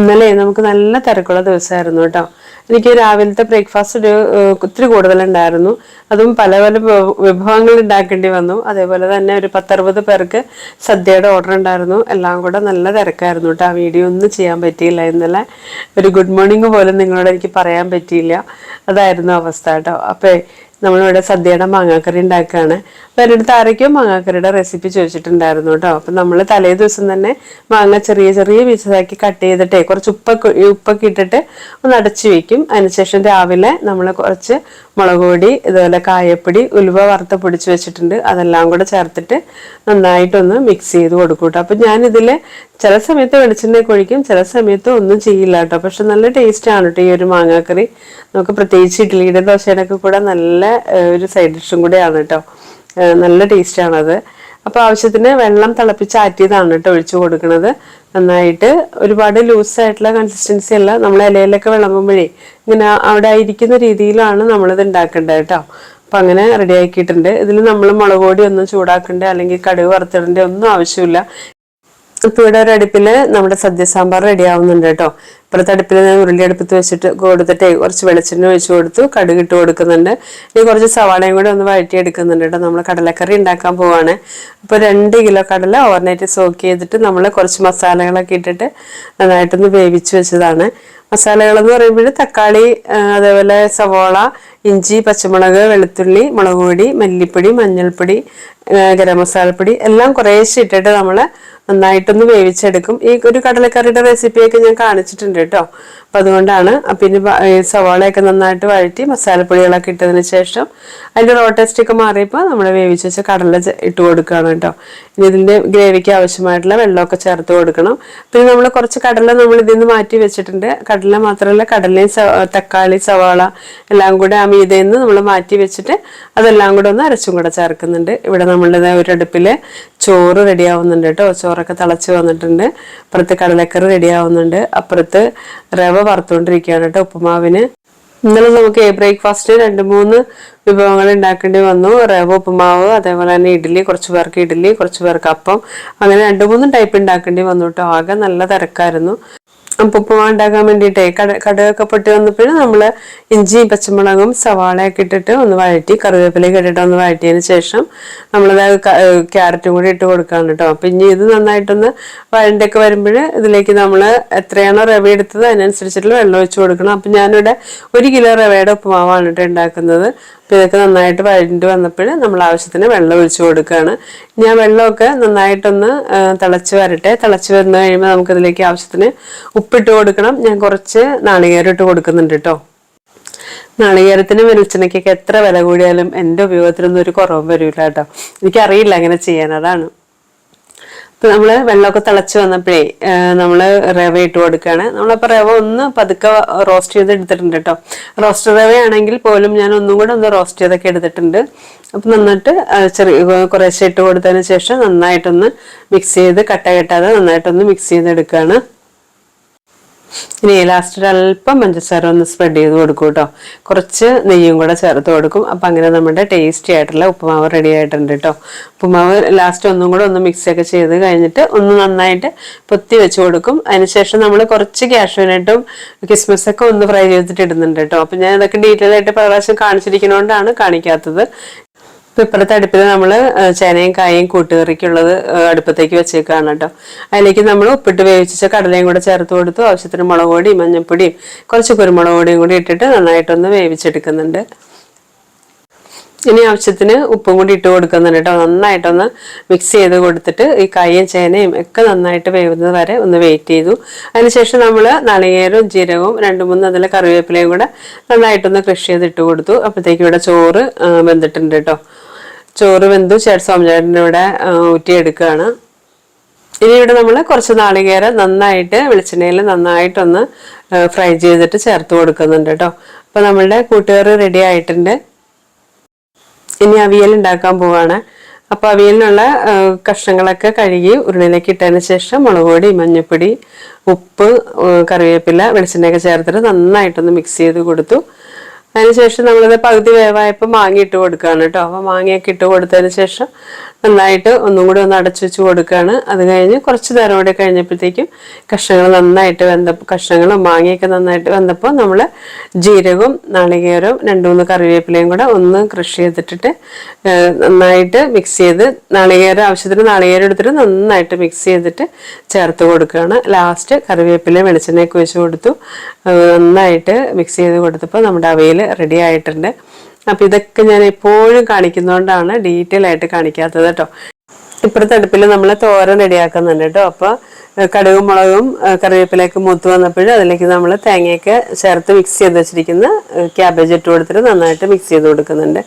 ഇന്നലെ നമുക്ക് നല്ല തിരക്കുള്ള ദിവസമായിരുന്നു കേട്ടോ. എനിക്ക് രാവിലത്തെ ബ്രേക്ക്ഫാസ്റ്റ് ഒരു ഒത്തിരി കൂടുതലുണ്ടായിരുന്നു. അതും പല പല വിഭ- വിഭവങ്ങൾ ഉണ്ടാക്കേണ്ടി വന്നു. അതേപോലെ തന്നെ ഒരു പത്തറുപത് പേർക്ക് സദ്യയുടെ ഓർഡർ ഉണ്ടായിരുന്നു. എല്ലാം കൂടെ നല്ല തിരക്കായിരുന്നു കേട്ടോ. ആ വീഡിയോ ഒന്നും ചെയ്യാൻ പറ്റിയില്ല ഇന്നലെ. ഒരു ഗുഡ് മോർണിംഗ് പോലും നിങ്ങളോട് എനിക്ക് പറയാൻ പറ്റിയില്ല. അതായിരുന്നു അവസ്ഥ കേട്ടോ. അപ്പേ നമ്മളിവിടെ സദ്യയുടെ മാങ്ങാക്കറി ഉണ്ടാക്കുകയാണ്. അപ്പോൾ എന്റെ അടുത്ത് ആരൊക്കെയോ മാങ്ങാക്കറിയുടെ റെസിപ്പി ചോദിച്ചിട്ടുണ്ടായിരുന്നു കേട്ടോ. അപ്പം നമ്മൾ തലേ ദിവസം തന്നെ മാങ്ങ ചെറിയ ചെറിയ പീസസാക്കി കട്ട് ചെയ്തിട്ടേ കുറച്ച് ഉപ്പൊക്കെ ഉപ്പൊക്കെ ഇട്ടിട്ട് ഒന്ന് അടച്ചു വയ്ക്കും അതിനുശേഷം രാവിലെ നമ്മൾ കുറച്ച് മുളക് പൊടി ഇതുപോലെ കായപ്പൊടി ഉലുവ വറുത്ത് പൊടിച്ച് വെച്ചിട്ടുണ്ട്. അതെല്ലാം കൂടെ ചേർത്തിട്ട് നന്നായിട്ടൊന്ന് മിക്സ് ചെയ്ത് കൊടുക്കും കേട്ടോ. അപ്പം ഞാനിതിൽ ചില സമയത്ത് വെളിച്ചെണ്ണ കൊഴിക്കും ചില സമയത്ത് ഒന്നും ചെയ്യില്ല കേട്ടോ. പക്ഷെ നല്ല ടേസ്റ്റ് ആണ് കേട്ടോ ഈ ഒരു മാങ്ങാക്കറി. നമുക്ക് പ്രത്യേകിച്ച് ഇഡ്ഡലിയുടെ ദോശയുടെ കൂടെ നല്ല ഒരു സൈഡ് ഡിഷും കൂടിയാണ് കേട്ടോ. നല്ല ടേസ്റ്റ് ആണത് അപ്പോൾ ആവശ്യത്തിന് വെള്ളം തിളപ്പിച്ച് ആറ്റിയതാണ് കേട്ടോ ഒഴിച്ചു കൊടുക്കുന്നത് നന്നായിട്ട് ഒരുപാട് ലൂസ് ആയിട്ടുള്ള കൺസിസ്റ്റൻസി അല്ല. നമ്മൾ ഇലയിലൊക്കെ വിളമ്പുമ്പോഴേ ഇങ്ങനെ അവിടെ ഇരിക്കുന്ന രീതിയിലാണ് നമ്മളിത് ഉണ്ടാക്കേണ്ടത് കേട്ടോ. അപ്പം അങ്ങനെ റെഡി ആക്കിയിട്ടുണ്ട്. ഇതിൽ നമ്മൾ മുളക് പൊടി ഒന്നും ചൂടാക്കണ്ട അല്ലെങ്കിൽ കടുക് വറുത്തിടേണ്ട ഒന്നും ആവശ്യമില്ല. ഇപ്പൊ ഇവിടെ ഒരു അടുപ്പിൽ നമ്മുടെ സദ്യ സാമ്പാർ റെഡി ആവുന്നുണ്ട് കേട്ടോ. ഇപ്പുറത്തെ അടുപ്പിൽ ഞാൻ ഉരുളി അടുപ്പത്ത് വെച്ചിട്ട് കൊടുത്തിട്ട് കുറച്ച് വെളിച്ചെണ്ണ ഒഴിച്ച് കൊടുത്തു. കടുക് ഇട്ട് കൊടുക്കുന്നുണ്ട്. ഇനി കുറച്ച് സവാളയും കൂടെ ഒന്ന് വഴറ്റി എടുക്കുന്നുണ്ട് കേട്ടോ. നമ്മൾ കടലക്കറി ഉണ്ടാക്കാൻ പോവാണ്. അപ്പോൾ രണ്ട് കിലോ കടല ഓവർനൈറ്റ് സോക്ക് ചെയ്തിട്ട് നമ്മൾ കുറച്ച് മസാലകളൊക്കെ ഇട്ടിട്ട് നന്നായിട്ടൊന്ന് വേവിച്ച് വെച്ചതാണ്. മസാലകൾ എന്ന് പറയുമ്പോൾ തക്കാളി അതേപോലെ സവോള ഇഞ്ചി പച്ചമുളക് വെളുത്തുള്ളി മുളക് പൊടി മല്ലിപ്പൊടി മഞ്ഞൾപ്പൊടി ഗരം മസാലപ്പൊടി എല്ലാം കുറേശ്ശെ ഇട്ടിട്ട് നമ്മൾ നന്നായിട്ടൊന്ന് വേവിച്ചെടുക്കും. ഈ ഒരു കടലക്കറിയുടെ റെസിപ്പിയൊക്കെ ഞാൻ കാണിച്ചിട്ടുണ്ട് കേട്ടോ. അപ്പം അതുകൊണ്ടാണ്. പിന്നെ സവാളയൊക്കെ നന്നായിട്ട് വഴറ്റി മസാലപ്പൊടികളൊക്കെ ഇട്ടതിന് ശേഷം അതിന്റെ റോ ടേസ്റ്റൊക്കെ മാറിയപ്പോൾ നമ്മൾ വേവിച്ച് വെച്ച കടല ഇട്ട് കൊടുക്കുകയാണ് കേട്ടോ. ഇനി ഇതിന്റെ ഗ്രേവിക്ക് ആവശ്യമായിട്ടുള്ള വെള്ളമൊക്കെ ചേർത്ത് കൊടുക്കണം. പിന്നെ നമ്മൾ കുറച്ച് കടല നമ്മൾ ഇതിൽ നിന്ന് മാറ്റി വെച്ചിട്ടുണ്ട്. മാത്രമല്ല കടലയും തക്കാളി സവാള എല്ലാം കൂടെ ആ മീതയിൽ നിന്ന് നമ്മൾ മാറ്റി വെച്ചിട്ട് അതെല്ലാം കൂടെ ഒന്ന് അരച്ചും കൂടെ ചേർക്കുന്നുണ്ട്. ഇവിടെ നമ്മളുടെ ഒരു അടുപ്പിൽ ചോറ് റെഡി ആവുന്നുണ്ട് കേട്ടോ. ചോറൊക്കെ തിളച്ച് വന്നിട്ടുണ്ട്. അപ്പുറത്ത് കടലക്കറി റെഡി ആവുന്നുണ്ട് അപ്പുറത്ത് റവ വറുത്തുകൊണ്ടിരിക്കുകയാണ് കേട്ടോ ഉപ്പുമാവിന്. ഇന്നലെ നമുക്ക് ബ്രേക്ക്ഫാസ്റ്റ് രണ്ട് മൂന്ന് വിഭവങ്ങൾ ഉണ്ടാക്കേണ്ടി വന്നു. റവ ഉപ്പുമാവ് അതേപോലെ തന്നെ ഇഡ്ഡലി കുറച്ച് പേർക്ക് ഇഡ്ഡലി കുറച്ച് പേർക്ക് അപ്പം. അങ്ങനെ രണ്ട് മൂന്ന് ടൈപ്പ് ഉണ്ടാക്കേണ്ടി വന്നു കേട്ടോ. ആകെ നല്ല തിരക്കായിരുന്നു. ഉപ്പുമാവ് ഉണ്ടാക്കാൻ വേണ്ടിയിട്ടേ കട കടുകൊക്കെ പൊട്ടി വന്നപ്പോഴും നമ്മൾ ഇഞ്ചി പച്ചമുളകും സവാളയൊക്കെ ഇട്ടിട്ട് ഒന്ന് വഴറ്റി കറിവേപ്പിലേക്ക് ഇട്ടിട്ട് ഒന്ന് വഴറ്റിയതിന് ശേഷം നമ്മളത് ക്യാരറ്റും കൂടി ഇട്ട് കൊടുക്കാൻ കേട്ടോ. അപ്പം ഇനി ഇത് നന്നായിട്ടൊന്ന് വഴണ്ടൊക്കെ വരുമ്പോൾ ഇതിലേക്ക് നമ്മൾ എത്രയാണോ റവ എടുത്തത് അതിനനുസരിച്ചിട്ടുള്ള വെള്ളം ഒഴിച്ച് കൊടുക്കണം. അപ്പം ഞാനിവിടെ ഒരു കിലോ റവയുടെ ഉപ്പുമാവാണ് കേട്ടോ ഉണ്ടാക്കുന്നത്. അപ്പം ഇതൊക്കെ നന്നായിട്ട് വഴണ്ട് വന്നപ്പോൾ നമ്മൾ ആവശ്യത്തിന് വെള്ളം ഒഴിച്ച് കൊടുക്കുകയാണ് ഞാൻ വെള്ളമൊക്കെ നന്നായിട്ടൊന്ന് തിളച്ച് വരട്ടെ. തിളച്ച് വരുന്ന കഴിയുമ്പോൾ നമുക്കിതിലേക്ക് ആവശ്യത്തിന് ഉപ്പിട്ട് കൊടുക്കണം. ഞാൻ കുറച്ച് നാളികേരം ഇട്ട് കൊടുക്കുന്നുണ്ട് കേട്ടോ നാളികേരത്തിനും വെളിച്ചെണ്ണയ്ക്കൊക്കെ എത്ര വില കൂടിയാലും എന്റെ ഉപയോഗത്തിനൊന്നും ഒരു കുറവും വരില്ല കേട്ടോ എനിക്കറിയില്ല അങ്ങനെ ചെയ്യാൻ. അതാണ്. ഇപ്പൊ നമ്മൾ വെള്ളമൊക്കെ തിളച്ച് വന്നപ്പോഴേ നമ്മൾ റവ ഇട്ട് കൊടുക്കുകയാണ്. നമ്മളപ്പോൾ റവ ഒന്ന് പതുക്കെ റോസ്റ്റ് ചെയ്ത് എടുത്തിട്ടുണ്ട് കേട്ടോ. റോസ്റ്റ് റവ ആണെങ്കിൽ പോലും ഞാൻ ഒന്നും കൂടെ ഒന്ന് റോസ്റ്റ് ചെയ്തൊക്കെ എടുത്തിട്ടുണ്ട്. അപ്പം നന്നായിട്ട് ചെറിയ കുറേശ്ശെ ഇട്ട് കൊടുത്തതിന് ശേഷം നന്നായിട്ടൊന്ന് മിക്സ് ചെയ്ത് കട്ട കെട്ടാതെ നന്നായിട്ടൊന്ന് മിക്സ് ചെയ്ത് ചെയ്തെടുക്കുകയാണ്. ഇനി ലാസ്റ്റ് അല്പം പഞ്ചസാര ഒന്ന് സ്പ്രെഡ് ചെയ്ത് കൊടുക്കും കേട്ടോ കുറച്ച് നെയ്യും കൂടെ ചേർത്ത് കൊടുക്കും. അപ്പം അങ്ങനെ നമ്മുടെ ടേസ്റ്റി ആയിട്ടുള്ള ഉപ്പുമാവ് റെഡി ആയിട്ടുണ്ട് കേട്ടോ ഉപ്പുമാവ് ലാസ്റ്റ് ഒന്നും കൂടെ ഒന്ന് മിക്സ് ഒക്കെ ചെയ്ത് കഴിഞ്ഞിട്ട് ഒന്ന് നന്നായിട്ട് പൊത്തി വെച്ച് കൊടുക്കും. അതിനുശേഷം നമ്മൾ കുറച്ച് കാഷ്യൂനട്ടും കിസ്മസ് ഒക്കെ ഒന്ന് ഫ്രൈ ചെയ്തിട്ട് ഇടുന്നുണ്ട് കേട്ടോ അപ്പം ഞാൻ ഇതൊക്കെ ഡീറ്റെയിൽ ആയിട്ട് പ്രാവശ്യം കാണിച്ചിരിക്കുന്നതുകൊണ്ടാണ് കാണിക്കാത്തത്. ഇപ്പൊ ഇപ്പുറത്തെ അടുപ്പിൽ നമ്മൾ ചേനയും കായയും കൂട്ടുകറിക്കുള്ളത് അടുപ്പത്തേക്ക് വെച്ചേക്കാണ് കേട്ടോ അതിലേക്ക് നമ്മൾ ഉപ്പിട്ട് വേവിച്ച കടലയും കൂടെ ചേർത്ത് കൊടുത്തു. ആവശ്യത്തിന് മുളക് പൊടിയും മഞ്ഞൾപ്പൊടിയും കുറച്ച് കുരുമുളക് പൊടിയും കൂടി ഇട്ടിട്ട് നന്നായിട്ടൊന്ന് വേവിച്ചെടുക്കുന്നുണ്ട്. ഇനി ആവശ്യത്തിന് ഉപ്പും കൂടി ഇട്ട് കൊടുക്കുന്നുണ്ട് കേട്ടോ. നന്നായിട്ടൊന്ന് മിക്സ് ചെയ്ത് കൊടുത്തിട്ട് ഈ കയ്യും ചേനയും ഒക്കെ നന്നായിട്ട് വേവുന്നത് വരെ ഒന്ന് വെയിറ്റ് ചെയ്തു. അതിനുശേഷം നമ്മൾ നളികേരവും ജീരകവും രണ്ട് മൂന്ന് അതിലെ കറിവേപ്പിലയും കൂടെ നന്നായിട്ടൊന്ന് കൃഷി ചെയ്ത് ഇട്ട് കൊടുത്തു. അപ്പോഴത്തേക്ക് ഇവിടെ ചോറ് വെന്തിട്ടുണ്ട് കേട്ടോ. ചോറ് വെന്തു. ചേട്ടൻ സോമചേട്ടന്റെ ഇവിടെ ഊറ്റിയെടുക്കുകയാണ്. ഇനി ഇവിടെ നമ്മൾ കുറച്ച് നാളികേര നന്നായിട്ട് വെളിച്ചെണ്ണയിൽ നന്നായിട്ടൊന്ന് ഫ്രൈ ചെയ്തിട്ട് ചേർത്ത് കൊടുക്കുന്നുണ്ട് കേട്ടോ. അപ്പോൾ നമ്മളുടെ കൂട്ടുകറി റെഡി ആയിട്ടുണ്ട്. ഇനി അവിയൽ ഉണ്ടാക്കാൻ പോവാണ്. അപ്പോൾ അവിയലിനുള്ള കഷ്ണങ്ങളൊക്കെ കഴുകി ഉരുളിയിലേക്ക് ഇട്ടതിന് ശേഷം മുളക് പൊടി മഞ്ഞൾപ്പൊടി ഉപ്പ് കറിവേപ്പില വെളിച്ചെണ്ണയൊക്കെ ചേർത്തിട്ട് നന്നായിട്ടൊന്ന് മിക്സ് ചെയ്ത് കൊടുത്തു. അതിനുശേഷം നമ്മളിത് പകുതി വേവായപ്പോൾ മാങ്ങ ഇട്ട് കൊടുക്കുകയാണ് കേട്ടോ. അപ്പോൾ മാങ്ങയൊക്കെ ഇട്ട് കൊടുത്തതിന് ശേഷം നന്നായിട്ട് ഒന്നും കൂടി ഒന്ന് അടച്ചു വെച്ച് കൊടുക്കുകയാണ് അത് കഴിഞ്ഞ് കുറച്ച് നേരം കൂടി കഴിഞ്ഞപ്പോഴത്തേക്കും കഷ്ണങ്ങൾ നന്നായിട്ട് വെന്ത കഷ്ണങ്ങളും മാങ്ങയൊക്കെ നന്നായിട്ട് വെന്തപ്പോൾ നമ്മൾ ജീരകവും നാളികേരവും രണ്ട് മൂന്ന് കറിവേപ്പിലയും കൂടെ ഒന്ന് ക്രഷ് ചെയ്തിട്ടിട്ട് നന്നായിട്ട് മിക്സ് ചെയ്ത് നാളികേരം ആവശ്യത്തിന് നാളികേരം എടുത്തിട്ട് നന്നായിട്ട് മിക്സ് ചെയ്തിട്ട് ചേർത്ത് കൊടുക്കുകയാണ് ലാസ്റ്റ് കറിവേപ്പില വെളിച്ചെണ്ണയൊക്കെ ഒഴിച്ച് കൊടുത്തു. നന്നായിട്ട് മിക്സ് ചെയ്ത് കൊടുത്തപ്പോൾ നമ്മുടെ അവയിൽ റെഡി ആയിട്ടുണ്ട്. അപ്പം ഇതൊക്കെ ഞാൻ എപ്പോഴും കാണിക്കുന്നതുകൊണ്ടാണ് ഡീറ്റെയിൽ ആയിട്ട് കാണിക്കാത്തത് കേട്ടോ ഇപ്പോഴത്തെ അടുപ്പിൽ നമ്മൾ തോരൻ റെഡിയാക്കുന്നുണ്ട് കേട്ടോ അപ്പോൾ കടുകും മുളകും കറിവേപ്പിലേക്ക് മൂത്ത് വന്നപ്പോൾ അതിലേക്ക് നമ്മൾ തേങ്ങയൊക്കെ ചേർത്ത് മിക്സ് ചെയ്ത് വെച്ചിരിക്കുന്ന ക്യാബേജ് ഇട്ട് കൊടുത്തിട്ട് നന്നായിട്ട് മിക്സ് ചെയ്ത് കൊടുക്കുന്നുണ്ട്.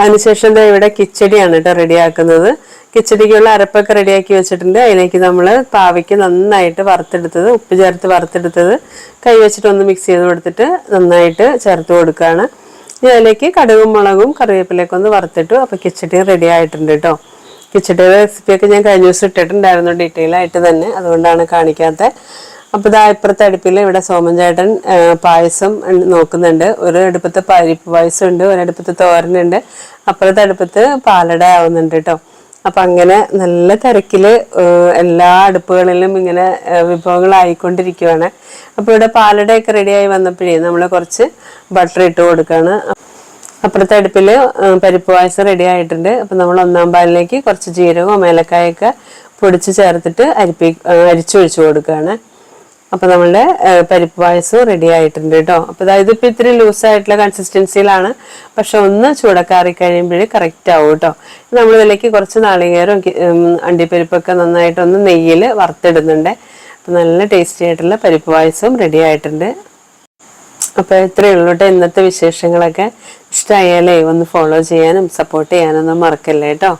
അതിനുശേഷം ഇവിടെ കിച്ചടിയാണ് കേട്ടോ റെഡിയാക്കുന്നത് കിച്ചടിക്കുള്ള അരപ്പൊക്കെ റെഡിയാക്കി വെച്ചിട്ടുണ്ട്. അതിലേക്ക് നമ്മൾ പാവയ്ക്ക് നന്നായിട്ട് വറുത്തെടുത്തത് ഉപ്പ് ചേർത്ത് വറുത്തെടുത്തത് കൈ വെച്ചിട്ട് ഒന്ന് മിക്സ് ചെയ്ത് കൊടുത്തിട്ട് നന്നായിട്ട് ചേർത്ത് കൊടുക്കുകയാണ്. ഇനി അതിലേക്ക് കടുകും മുളകും കറിവേപ്പിലയൊക്കെ ഒന്ന് വറുത്തിട്ടു. അപ്പോൾ കിച്ചടി റെഡി ആയിട്ടുണ്ട് കേട്ടോ കിച്ചടിയുടെ റെസിപ്പിയൊക്കെ ഞാൻ കഴിഞ്ഞ ദിവസം ഇട്ടിട്ടുണ്ടായിരുന്നു ഡീറ്റെയിൽ ആയിട്ട് തന്നെ. അതുകൊണ്ടാണ് കാണിക്കാത്തത് അപ്പോൾ ഇതാ ഇപ്പുറത്തെ അടുപ്പിൽ ഇവിടെ സോമൻ ചേട്ടൻ പായസം നോക്കുന്നുണ്ട്. ഒരു അടുപ്പത്ത് പരിപ്പ് പായസം ഉണ്ട് ഒരടുപ്പത്ത് തോരനുണ്ട്. അപ്പുറത്തെ അടുപ്പത്ത് പാലട ആവുന്നുണ്ട് കേട്ടോ അപ്പം അങ്ങനെ നല്ല തിരക്കിൽ എല്ലാ അടുപ്പുകളിലും ഇങ്ങനെ ആ, വിഭവങ്ങളായിക്കൊണ്ടിരിക്കുവാണ്. അപ്പോൾ ഇവിടെ പാലടയൊക്കെ റെഡിയായി വന്നപ്പോഴേ നമ്മൾ കുറച്ച് ബട്ടർ ഇട്ട് കൊടുക്കുകയാണ് അപ്പുറത്തെ അടുപ്പിൽ പരിപ്പ് പായസം റെഡി ആയിട്ടുണ്ട്. അപ്പം നമ്മൾ ഒന്നാം പാലിലേക്ക് കുറച്ച് ജീരകവും ഏലക്കായൊക്കെ പൊടിച്ച് ചേർത്തിട്ട് അരിപ്പി അരിച്ചൊഴിച്ച് കൊടുക്കുകയാണ് അപ്പം നമ്മളുടെ പരിപ്പ് പായസവും റെഡി ആയിട്ടുണ്ട് കേട്ടോ അപ്പോൾ അതായത് ഇപ്പോൾ ഇത്തിരി ലൂസായിട്ടുള്ള കൺസിസ്റ്റൻസിയിലാണ് പക്ഷെ ഒന്ന് ചൂടക്കാറി കഴിയുമ്പോഴേ കറക്റ്റ് ആവും കേട്ടോ നമ്മൾ ഇതിലേക്ക് കുറച്ച് നാളികേരവും അണ്ടിപ്പരിപ്പൊക്കെ നന്നായിട്ട് അണ്ടിപ്പരിപ്പൊക്കെ നന്നായിട്ടൊന്ന് നെയ്യിൽ വറുത്തിടുന്നുണ്ട്. അപ്പൊ നല്ല ടേസ്റ്റി ആയിട്ടുള്ള പരിപ്പ് പായസവും റെഡി ആയിട്ടുണ്ട്. അപ്പോൾ ഇത്രയേ ഉള്ളൂ കേട്ടോ ഇന്നത്തെ വിശേഷങ്ങളൊക്കെ. ഇഷ്ടമായാലേ ഒന്ന് ഫോളോ ചെയ്യാനും സപ്പോർട്ട് ചെയ്യാനൊന്നും മറക്കല്ലേ കേട്ടോ